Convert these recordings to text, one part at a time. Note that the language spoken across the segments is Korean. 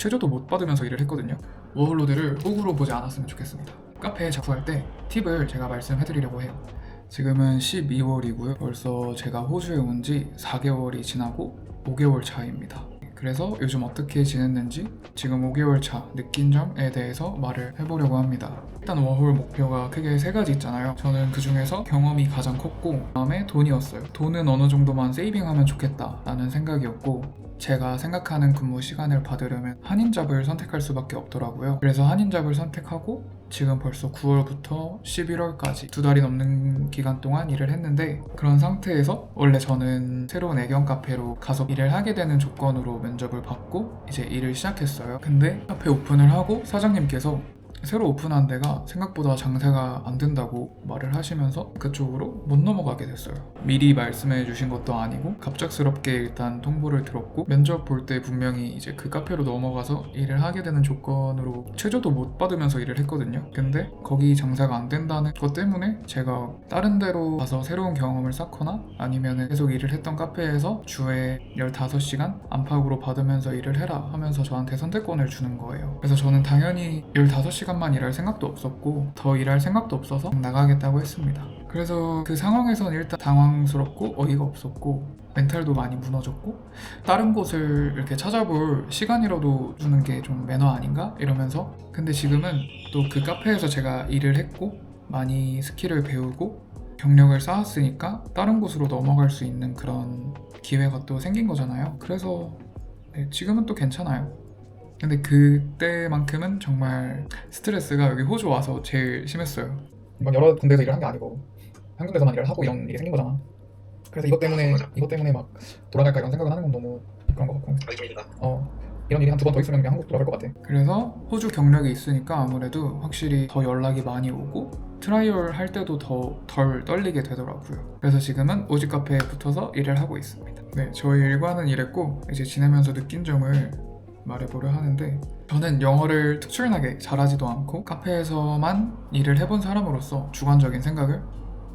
최저도 못 받으면서 일을 했거든요. 워홀로드를 호구로 보지 않았으면 좋겠습니다. 카페에 작업할 때 팁을 제가 말씀해드리려고 해요. 지금은 12월이고요. 벌써 제가 호주에 온 지 4개월이 지나고 5개월 차입니다. 그래서 요즘 어떻게 지냈는지 지금 5개월 차 느낀 점에 대해서 말을 해보려고 합니다. 일단 워홀 목표가 크게 세 가지 있잖아요. 저는 그 중에서 경험이 가장 컸고 다음에 돈이었어요. 돈은 어느 정도만 세이빙하면 좋겠다라는 생각이었고 제가 생각하는 근무 시간을 받으려면 한인잡을 선택할 수밖에 없더라고요. 그래서 한인잡을 선택하고 지금 벌써 9월부터 11월까지 두 달이 넘는 기간 동안 일을 했는데 그런 상태에서 원래 저는 새로운 애견 카페로 가서 일을 하게 되는 조건으로 면접을 받고 이제 일을 시작했어요. 근데 카페 오픈을 하고 사장님께서 새로 오픈한 데가 생각보다 장사가 안 된다고 말을 하시면서 그쪽으로 못 넘어가게 됐어요. 미리 말씀해 주신 것도 아니고 갑작스럽게 일단 통보를 들었고 면접 볼 때 분명히 이제 그 카페로 넘어가서 일을 하게 되는 조건으로 최저도 못 받으면서 일을 했거든요. 근데 거기 장사가 안 된다는 것 때문에 제가 다른 데로 가서 새로운 경험을 쌓거나 아니면 계속 일을 했던 카페에서 주에 15시간 안팎으로 받으면서 일을 해라 하면서 저한테 선택권을 주는 거예요. 그래서 저는 당연히 15시간 만 일할 생각도 없었고 더 일할 생각도 없어서 나가겠다고 했습니다. 그래서 그 상황에서는 일단 당황스럽고 어이가 없었고 멘탈도 많이 무너졌고 다른 곳을 이렇게 찾아볼 시간이라도 주는 게 좀 매너 아닌가 이러면서 근데 지금은 또 그 카페에서 제가 일을 했고 많이 스킬을 배우고 경력을 쌓았으니까 다른 곳으로 넘어갈 수 있는 그런 기회가 또 생긴 거잖아요. 그래서 네, 지금은 또 괜찮아요. 근데 그때만큼은 정말 스트레스가 여기 호주 와서 제일 심했어요. 이건 여러 군데에서 일을 한 게 아니고 한 군데서만 일을 하고 이런 일이 생긴 거잖아. 그래서 이것 때문에 맞아. 이것 때문에 막 돌아갈까 이런 생각을 하는 건 너무 그런 것 같고 어이가 어 이런 일이 한 두 번 더 있으면 그냥 한국 돌아갈 것 같아. 그래서 호주 경력이 있으니까 아무래도 확실히 더 연락이 많이 오고 트라이얼 할 때도 더 덜 떨리게 되더라고요. 그래서 지금은 오직 카페에 붙어서 일을 하고 있습니다. 네, 저희 일과는 이랬고 이제 지내면서 느낀 점을 말해보려 하는데 저는 영어를 특출나게 잘하지도 않고 카페에서만 일을 해본 사람으로서 주관적인 생각을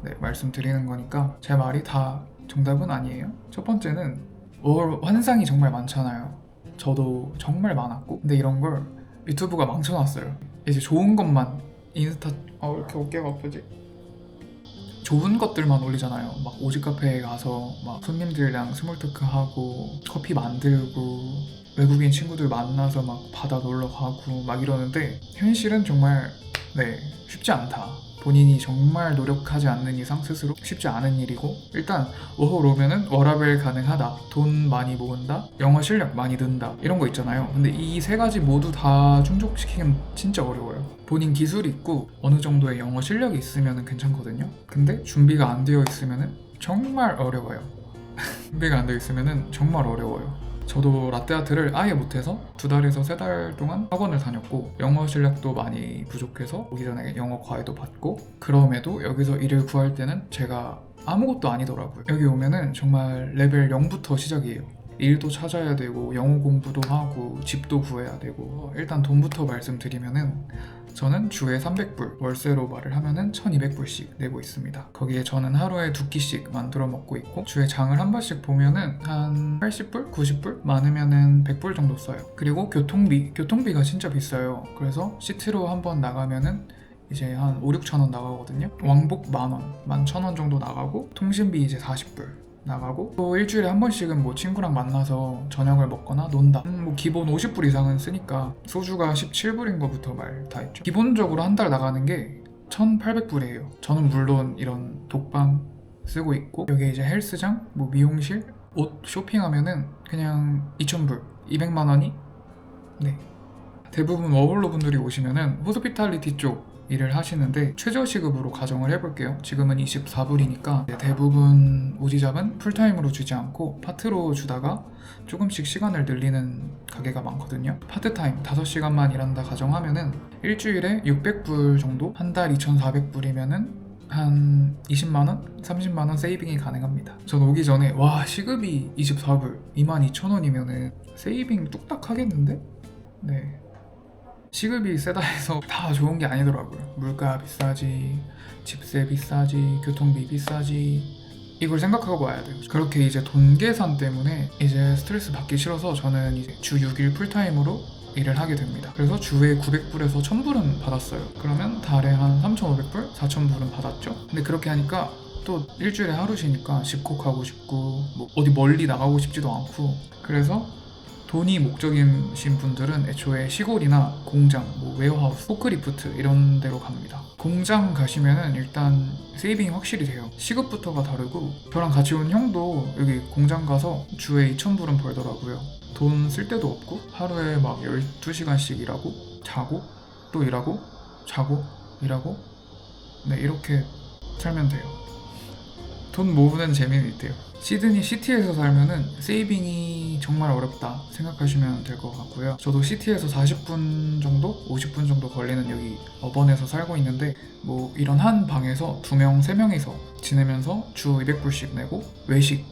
네, 말씀드리는 거니까 제 말이 다 정답은 아니에요. 첫 번째는 월 환상이 정말 많잖아요. 저도 정말 많았고 근데 이런 걸 유튜브가 망쳐놨어요 이제 좋은 것만 인스타 아 왜 이렇게 어깨가 아프지? 좋은 것들만 올리잖아요 막 오직 카페에 가서 막 손님들이랑 스몰 토크 하고 커피 만들고 외국인 친구들 만나서 막 바다 놀러 가고 막 이러는데 현실은 정말 네 쉽지 않다. 본인이 정말 노력하지 않는 이상 스스로 쉽지 않은 일이고 일단 워홀 오면은 워라벨 가능하다. 돈 많이 모은다. 영어 실력 많이 는다. 이런 거 있잖아요. 근데 이 세 가지 모두 다 충족시키긴 진짜 어려워요. 본인 기술이 있고 어느 정도의 영어 실력이 있으면 괜찮거든요. 근데 준비가 안 되어 있으면 정말 어려워요. 준비가 안 되어 있으면 정말 어려워요 저도 라떼아트를 아예 못해서 두 달에서 세 달 동안 학원을 다녔고 영어 실력도 많이 부족해서 오기 전에 영어 과외도 받고 그럼에도 여기서 일을 구할 때는 제가 아무것도 아니더라고요. 여기 오면은 정말 레벨 0부터 시작이에요 일도 찾아야 되고 영어 공부도 하고 집도 구해야 되고 일단 돈부터 말씀드리면은 저는 주에 300불 월세로 말을 하면은 1200불씩 내고 있습니다 거기에 저는 하루에 두 끼씩 만들어 먹고 있고 주에 장을 한 번씩 보면은 한 80불? 90불? 많으면은 100불 정도 써요 그리고 교통비 교통비가 진짜 비싸요 그래서 시티로 한 번 나가면은 이제 한 5, 6천 원 나가거든요 왕복 만 원, 만 천 원 정도 나가고 통신비 이제 40불 나가고 또 일주일에 한 번씩은 뭐 친구랑 만나서 저녁을 먹거나 논다. 음, 뭐 기본 50불 이상은 쓰니까 소주가 17불인 거부터 말 다 했죠. 기본적으로 한 달 나가는 게 1800불이에요. 저는 물론 이런 독방 쓰고 있고 여기 이제 헬스장, 뭐 미용실, 옷 쇼핑하면은 그냥 2000불 200만 원이? 네. 대부분 워홀로 분들이 오시면은 호스피탈리티 쪽 일을 하시는데 최저 시급으로 가정을 해볼게요. 지금은 24불이니까 대부분 오지잡은 풀타임으로 주지 않고 파트로 주다가 조금씩 시간을 늘리는 가게가 많거든요. 파트타임 5시간만 일한다 가정하면은 일주일에 600불 정도, 한 달 2,400불이면은 한 20만원? 30만원 세이빙이 가능합니다. 전 오기 전에 와 시급이 24불 22,000원이면은 세이빙 뚝딱 하겠는데? 네 시급이 세다 해서 다 좋은 게 아니더라고요. 물가 비싸지, 집세 비싸지, 교통비 비싸지. 이걸 생각하고 와야 돼요. 그렇게 이제 돈 계산 때문에 이제 스트레스 받기 싫어서 저는 이제 주 6일 풀타임으로 일을 하게 됩니다. 그래서 주에 900불에서 1000불은 받았어요. 그러면 달에 한 3,500불, 4,000불은 받았죠. 근데 그렇게 하니까 또 일주일에 하루 쉬니까 집콕 하고 싶고 뭐 어디 멀리 나가고 싶지도 않고 그래서 돈이 목적이신 분들은 애초에 시골이나 공장, 뭐 웨어하우스, 포크리프트 이런 데로 갑니다. 공장 가시면은 일단 세이빙이 확실히 돼요. 시급부터가 다르고 저랑 같이 온 형도 여기 공장 가서 주에 2,000불은 벌더라고요. 돈 쓸 데도 없고 하루에 막 12시간씩 일하고 자고 또 일하고 자고 일하고 네 이렇게 살면 돼요. 돈 모으는 재미는 있대요. 시드니 시티에서 살면은 세이빙이 정말 어렵다 생각하시면 될 것 같고요. 저도 시티에서 40분 정도, 50분 정도 걸리는 여기 어번에서 살고 있는데 뭐 이런 한 방에서 두 명, 세 명이서 지내면서 주 200불씩 내고 외식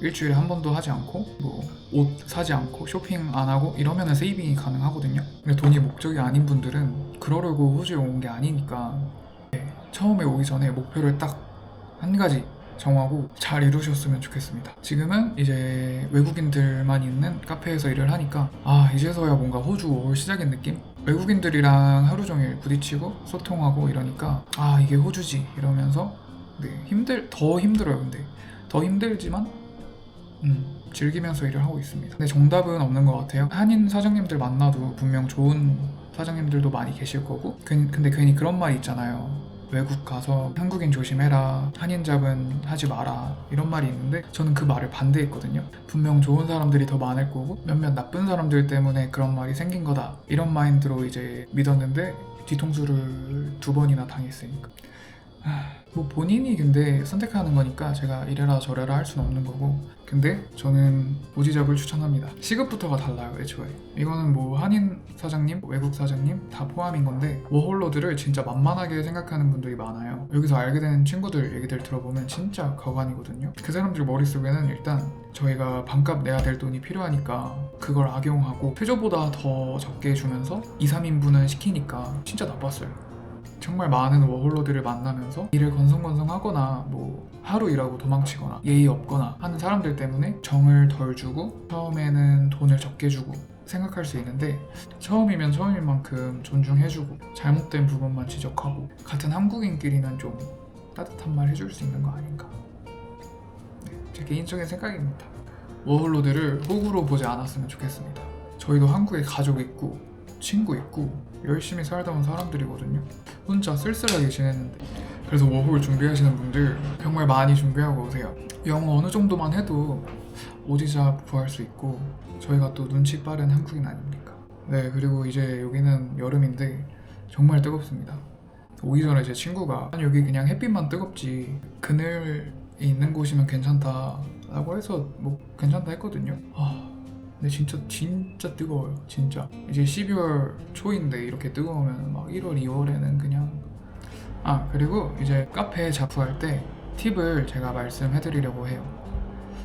일주일에 한 번도 하지 않고 뭐 옷 사지 않고 쇼핑 안 하고 이러면은 세이빙이 가능하거든요. 근데 돈이 목적이 아닌 분들은 그러려고 호주에 온 게 아니니까 네, 처음에 오기 전에 목표를 딱 한 가지 정하고 잘 이루셨으면 좋겠습니다. 지금은 이제 외국인들만 있는 카페에서 일을 하니까 아 이제서야 뭔가 호주 올 시작인 느낌? 외국인들이랑 하루 종일 부딪히고 소통하고 이러니까 아 이게 호주지 이러면서 네 힘들 더 힘들어요 근데 더 힘들지만 음 즐기면서 일을 하고 있습니다. 근데 정답은 없는 것 같아요. 한인 사장님들 만나도 분명 좋은 사장님들도 많이 계실 거고 괜- 근데 괜히 그런 말이 있잖아요. 외국 가서 한국인 조심해라 한인 잡은 하지 마라 이런 말이 있는데 저는 그 말을 반대했거든요. 분명 좋은 사람들이 더 많을 거고 몇몇 나쁜 사람들 때문에 그런 말이 생긴 거다. 이런 마인드로 이제 믿었는데 뒤통수를 두 번이나 당했으니까. 아, 뭐 본인이 근데 선택하는 거니까 제가 이래라 저래라 할 수는 없는 거고. 근데 저는 오지잡을 추천합니다. 시급부터가 달라요 애초에. 이거는 뭐 한인 사장님 외국 사장님 다 포함인 건데 워홀로드를 진짜 만만하게 생각하는 분들이 많아요. 여기서 알게 된 친구들 얘기들 들어보면 진짜 거관이거든요. 그 사람들 머릿속에는 일단 저희가 반값 내야 될 돈이 필요하니까 그걸 악용하고 최저보다 더 적게 주면서 2, 3인분은 시키니까 진짜 나빴어요 정말 많은 워홀로드를 만나면서 일을 건성건성하거나 뭐 하루 일하고 도망치거나 예의 없거나 하는 사람들 때문에 정을 덜 주고 처음에는 돈을 적게 주고 생각할 수 있는데 처음이면 처음인 만큼 존중해주고 잘못된 부분만 지적하고 같은 한국인끼리는 좀 따뜻한 말 해줄 수 있는 거 아닌가. 네, 제 개인적인 생각입니다. 워홀로드를 호구로 보지 않았으면 좋겠습니다. 저희도 한국에 가족 있고 친구 있고 열심히 살다 온 사람들이거든요. 혼자 쓸쓸하게 지냈는데. 그래서 워홀 준비하시는 분들 정말 많이 준비하고 오세요. 영어 어느 정도만 해도 오지잡 구할 수 있고 저희가 또 눈치 빠른 한국인 아닙니까? 네 그리고 이제 여기는 여름인데 정말 뜨겁습니다. 오기 전에 제 친구가 여기 그냥 햇빛만 뜨겁지. 그늘이 있는 곳이면 괜찮다. 라고 해서 뭐 괜찮다 했거든요. 아 근데 진짜 진짜 뜨거워요. 진짜. 이제 12월 초인데 이렇게 뜨거우면 막 1월 2월에는 그냥. 아 그리고 이제 카페 자부할 때 팁을 제가 말씀해드리려고 해요.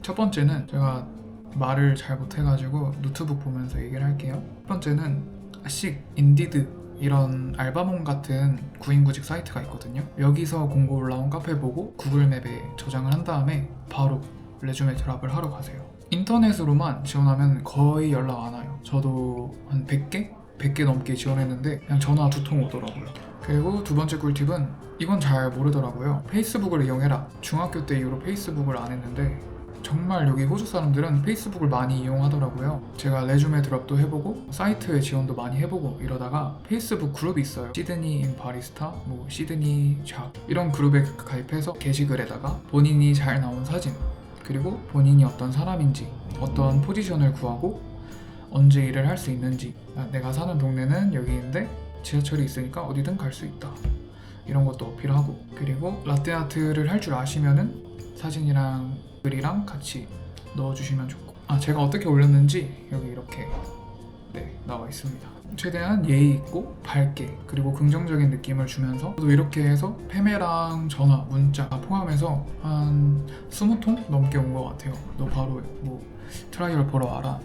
첫 번째는 제가 말을 잘 못해가지고 노트북 보면서 얘기를 할게요. 첫 번째는 씩 인디드 이런 알바몬 같은 구인구직 사이트가 있거든요. 여기서 공고 올라온 카페 보고 구글맵에 저장을 한 다음에 바로 레주메 드랍을 하러 가세요 인터넷으로만 지원하면 거의 연락 안 와요. 저도 한 100개? 100개 넘게 지원했는데 그냥 전화 두 통 오더라고요. 그리고 두 번째 꿀팁은 이건 잘 모르더라고요. 페이스북을 이용해라. 중학교 때 이후로 페이스북을 안 했는데 정말 여기 호주 사람들은 페이스북을 많이 이용하더라고요. 제가 레주메 드랍도 해보고 사이트에 지원도 많이 해보고 이러다가 페이스북 그룹이 있어요. 시드니 인 바리스타, 뭐 시드니 잡 이런 그룹에 가입해서 게시글에다가 본인이 잘 나온 사진 그리고 본인이 어떤 사람인지 어떤 포지션을 구하고 언제 일을 할 수 있는지. 아, 내가 사는 동네는 여기인데 지하철이 있으니까 어디든 갈 수 있다. 이런 것도 어필하고 그리고 라떼아트를 할 줄 아시면은 사진이랑 글이랑 같이 넣어주시면 좋고. 아 제가 어떻게 올렸는지 여기 이렇게 네 나와 있습니다 최대한 예의 있고 밝게 그리고 긍정적인 느낌을 주면서 또 이렇게 해서 페메랑 전화 문자 다 포함해서 한 20통 넘게 온 것 같아요. 너 바로 뭐 트라이얼 보러 와라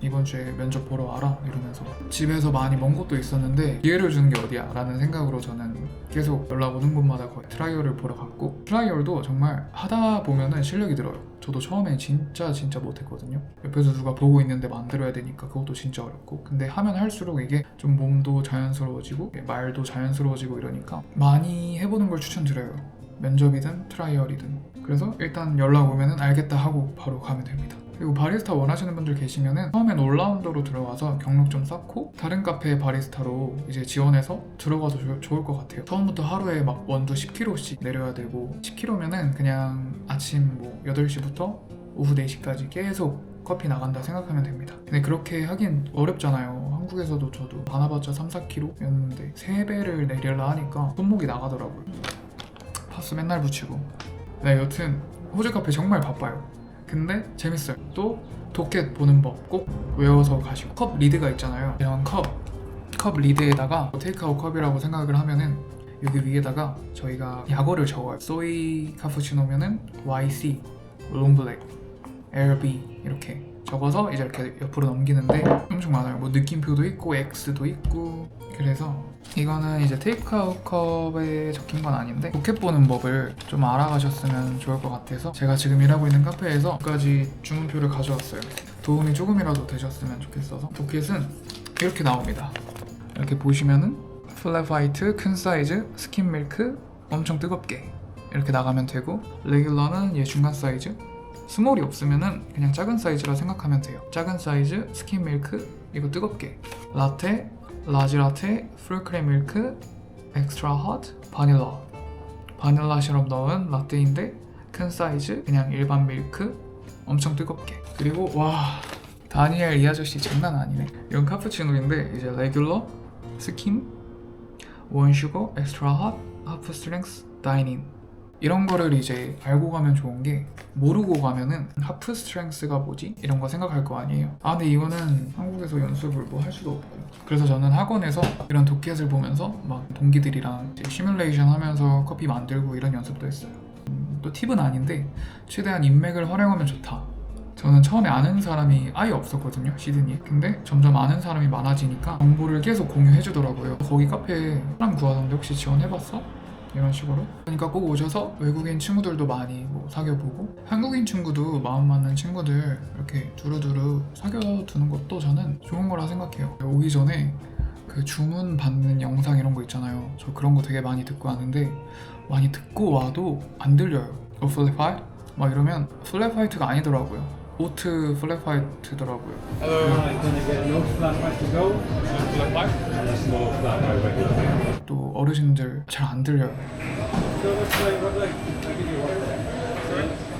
이번 주에 면접 보러 와라 이러면서 집에서 많이 먼 곳도 있었는데 기회를 주는 게 어디야? 라는 생각으로 저는 계속 연락 오는 곳마다 거의 트라이얼을 보러 갔고 트라이얼도 정말 하다 보면은 실력이 들어요. 저도 처음엔 진짜 진짜 못했거든요. 옆에서 누가 보고 있는데 만들어야 되니까 그것도 진짜 어렵고 근데 하면 할수록 이게 좀 몸도 자연스러워지고 말도 자연스러워지고 이러니까 많이 해보는 걸 추천드려요. 면접이든 트라이얼이든. 그래서 일단 연락 오면은 알겠다 하고 바로 가면 됩니다 그리고 바리스타 원하시는 분들 계시면은 처음엔 올라운더로 들어와서 경력 좀 쌓고 다른 카페 바리스타로 이제 지원해서 들어가도 조- 좋을 것 같아요. 처음부터 하루에 막 원두 10kg씩 내려야 되고 10kg면은 그냥 아침 뭐 8시부터 오후 4시까지 계속 커피 나간다 생각하면 됩니다. 근데 그렇게 하긴 어렵잖아요. 한국에서도 저도 많아봤자 3, 4kg였는데 3배를 내려라 하니까 손목이 나가더라고요. 파스 맨날 붙이고 네 여튼 호주 카페 정말 바빠요. 근데 재밌어요. 또 도켓 보는 법 꼭 외워서 가시고 컵 리드가 있잖아요. 이런 컵, 컵 리드에다가 테이크아웃 컵이라고 생각을 하면은 여기 위에다가 저희가 약어를 적어요. 소이 카푸치노면은 YC, 롱블랙, LB 이렇게 적어서 이제 이렇게 옆으로 넘기는데 엄청 많아요. 뭐 느낌표도 있고 X도 있고 그래서 이거는 이제 테이크아웃 컵에 적힌 건 아닌데 도켓 보는 법을 좀 알아가셨으면 좋을 것 같아서 제가 지금 일하고 있는 카페에서 까지 주문표를 가져왔어요. 도움이 조금이라도 되셨으면 좋겠어서 도켓은 이렇게 나옵니다. 이렇게 보시면은 플랫 화이트, 큰 사이즈, 스킨 밀크, 엄청 뜨겁게 이렇게 나가면 되고 레귤러는 얘 중간 사이즈 스몰이 없으면은 그냥 작은 사이즈라 생각하면 돼요. 작은 사이즈, 스킨 밀크, 이거 뜨겁게. 라테, 라지 라테, 풀크림 밀크, 엑스트라 핫, 바닐라 바닐라 시럽 넣은 라떼인데 큰 사이즈, 그냥 일반 밀크, 엄청 뜨겁게. 그리고 와 다니엘 이 아저씨 장난 아니네. 이건 카푸치노인데 이제 레귤러, 스킨, 원슈거, 엑스트라 핫, 하프 스트렝스, 다이닝 이런 거를 이제 알고 가면 좋은 게 모르고 가면은 하프 스트렝스가 뭐지? 이런 거 생각할 거 아니에요. 아 근데 이거는 한국에서 연습을 뭐 할 수도 없고 그래서 저는 학원에서 이런 도켓을 보면서 막 동기들이랑 시뮬레이션 하면서 커피 만들고 이런 연습도 했어요. 음, 또 팁은 아닌데 최대한 인맥을 활용하면 좋다. 저는 처음에 아는 사람이 아예 없었거든요 시드니에 근데 점점 아는 사람이 많아지니까 정보를 계속 공유해 주더라고요 거기 카페에 사람 구하던데 혹시 지원해봤어? 이런 식으로 그러니까 꼭 오셔서 외국인 친구들도 많이 뭐 사귀어보고 한국인 친구도 마음 맞는 친구들 이렇게 두루두루 사귀어두는 것도 저는 좋은 거라 생각해요 오기 전에 그 주문 받는 영상 이런 거 있잖아요 저 그런 거 되게 많이 듣고 하는데 많이 듣고 와도 안 들려요 어 플랫 화이트? 막 이러면 플랫 화이트가 아니더라고요 오트 플랫 화이트더라고요 Hello. Can I get no flat white to go? Flat white? And a small flat white regular. 또 어르신들 잘 안 들려요.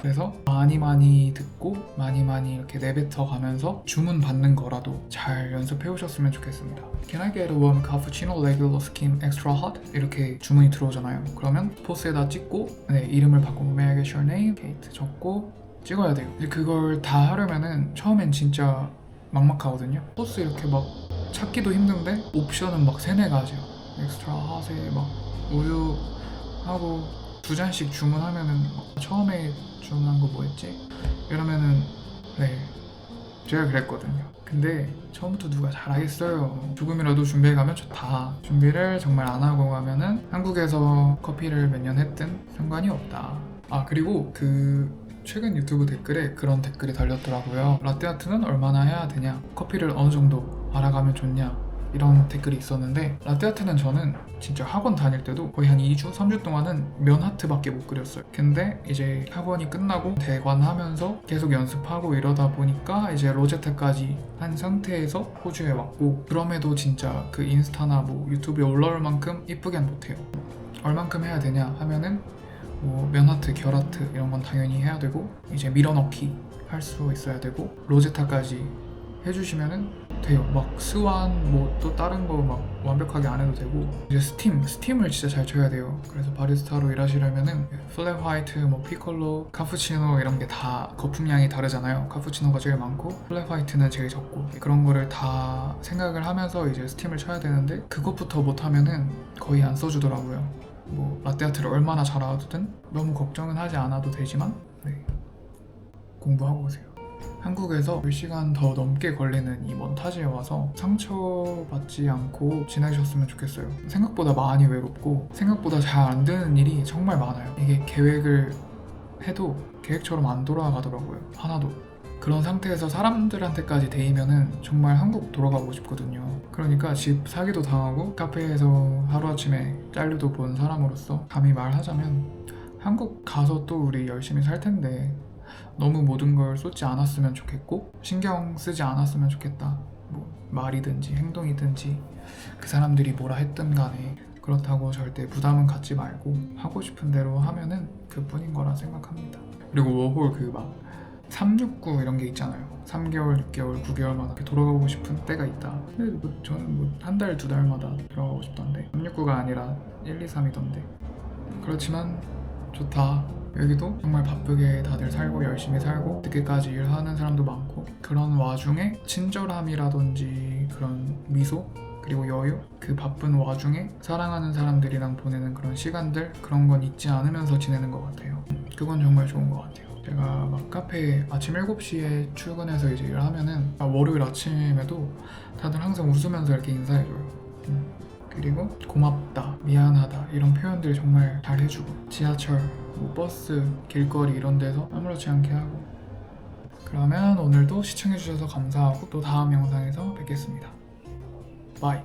그래서 많이 많이 듣고 많이 많이 이렇게 내뱉어 가면서 주문 받는 거라도 잘 연습해 오셨으면 좋겠습니다. Can I get a warm cappuccino regular skim extra hot? 이렇게 주문이 들어오잖아요. 그러면 포스에다 찍고 네, 이름을 바꾸고 May I get your name? 케이트 적고 찍어야 돼요. 근데 그걸 다 하려면은 처음엔 진짜 막막하거든요. 포스 이렇게 막 찾기도 힘든데 옵션은 막 세네 가지요. 엑스트라 핫에 막 우유 하고 두 잔씩 주문하면은 막 처음에 주문한 거 뭐였지? 이러면은 네 제가 그랬거든요. 근데 처음부터 누가 잘하겠어요. 조금이라도 준비해 가면 좋다. 준비를 정말 안 하고 가면은 한국에서 커피를 몇 년 했든 상관이 없다. 아 그리고 그 최근 유튜브 댓글에 그런 댓글이 달렸더라고요. 라떼아트는 얼마나 해야 되냐? 커피를 어느 정도 알아가면 좋냐? 이런 댓글이 있었는데 라떼아트는 저는 진짜 학원 다닐 때도 거의 한 2주, 3주 동안은 면 하트밖에 못 그렸어요. 근데 이제 학원이 끝나고 대관하면서 계속 연습하고 이러다 보니까 이제 로제타까지 한 상태에서 호주에 왔고 그럼에도 진짜 그 인스타나 뭐 유튜브에 올라올 만큼 이쁘게는 못해요. 얼만큼 해야 되냐 하면은 뭐 면하트, 결하트 이런 건 당연히 해야 되고 이제 밀어넣기 할 수 있어야 되고 로제타까지 해주시면은 돼요. 막 스완 뭐 또 다른 거 막 완벽하게 안 해도 되고 이제 스팀 스팀을 진짜 잘 쳐야 돼요. 그래서 바리스타로 일하시려면은 플랫 화이트, 뭐 피콜로, 카푸치노 이런 게 다 거품량이 다르잖아요. 카푸치노가 제일 많고 플랫 화이트는 제일 적고 그런 거를 다 생각을 하면서 이제 스팀을 쳐야 되는데 그것부터 못하면은 거의 안 써주더라고요. 뭐 라떼아트를 얼마나 잘하든 너무 걱정은 하지 않아도 되지만 네. 공부하고 오세요. 한국에서 10시간 더 넘게 걸리는 이 먼 타지에 와서 상처받지 않고 지내셨으면 좋겠어요. 생각보다 많이 외롭고 생각보다 잘 안 되는 일이 정말 많아요. 이게 계획을 해도 계획처럼 안 돌아가더라고요. 하나도. 그런 상태에서 사람들한테까지 데이면은 정말 한국 돌아가고 싶거든요. 그러니까 집 사기도 당하고 카페에서 하루아침에 잘려도 본 사람으로서 감히 말하자면 한국 가서 또 우리 열심히 살 텐데 너무 모든 걸 쏟지 않았으면 좋겠고 신경 쓰지 않았으면 좋겠다. 뭐 말이든지 행동이든지 그 사람들이 뭐라 했든 간에 그렇다고 절대 부담은 갖지 말고 하고 싶은 대로 하면은 그뿐인 거라 생각합니다. 그리고 워홀 그 막 369 이런 게 있잖아요. 3개월, 6개월, 9개월마다 이렇게 돌아가고 싶은 때가 있다. 근데 뭐 저는 뭐 한 달, 두 달마다 돌아가고 싶던데 369가 아니라 1, 2, 3이던데 그렇지만 좋다. 여기도 정말 바쁘게 다들 살고 열심히 살고 늦게까지 일하는 사람도 많고 그런 와중에 친절함이라든지 그런 미소 그리고 여유 그 바쁜 와중에 사랑하는 사람들이랑 보내는 그런 시간들 그런 건 잊지 않으면서 지내는 것 같아요. 그건 정말 좋은 것 같아요. 제가 막 카페 아침 7시에 출근해서 이제 일을 하면은 아, 월요일 아침에도 다들 항상 웃으면서 이렇게 인사해줘요. 음. 그리고 고맙다, 미안하다 이런 표현들 정말 잘 해주고 지하철, 뭐 버스, 길거리 이런 데서 아무렇지 않게 하고 그러면 오늘도 시청해주셔서 감사하고 또 다음 영상에서 뵙겠습니다. 바이